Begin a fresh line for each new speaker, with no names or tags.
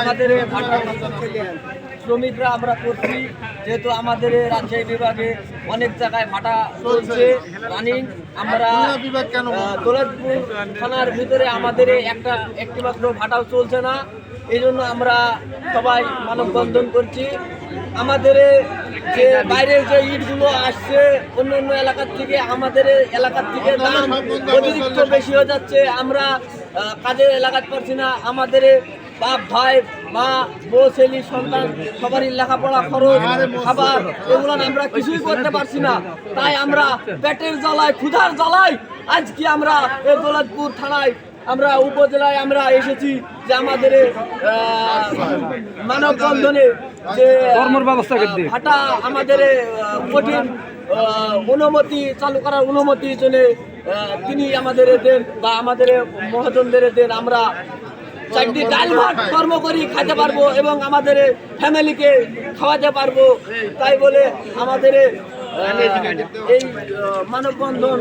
আমাদের শ্রমিকরা আমরা করছি। যেহেতু আমাদের রাজশাহী বিভাগে অনেক জায়গায় ভাটা চলছে রানিং আমরা? দৌলতপুর থানার ভিতরে আমাদের একটা একটি মাত্র ভাটাও চলছে না। এই জন্য আমরা সবাই মানববন্ধন করছি। আমাদের যে বাইরের যে ইটগুলো আসছে অন্য অন্য এলাকার থেকে আমাদের এলাকার থেকে দাম অতিরিক্ত বেশি হয়ে যাচ্ছে। আমরা কাজের এলাকাতে পারছি না। আমাদের বাপ ভাই মা বউ ছেলে সন্তান সবারই লেখাপড়া খরচ খাবার এগুলো আমরা কিছুই করতে পারছি না তাই আমরা পেটের জ্বালায় ক্ষুধার জ্বালায় আজকে আমরা এই দৌলতপুর থানায় আমরা উপজেলায় আমরা এসেছি যে আমাদের মানববন্ধনে যে
কর্মর ব্যবস্থা করতে।
ভাটা আমাদের কঠিন অনুমতি চালু করার অনুমতি জন্য তিনি আমাদের দেন বা আমাদের মহাজনদের দেন আমরা চারটি ডাল ভাত কর্ম করি, খাইতে পারব এবং আমাদের ফ্যামিলিকে খাওয়াতে পারব। তাই বলে আমাদের এই মানববন্ধন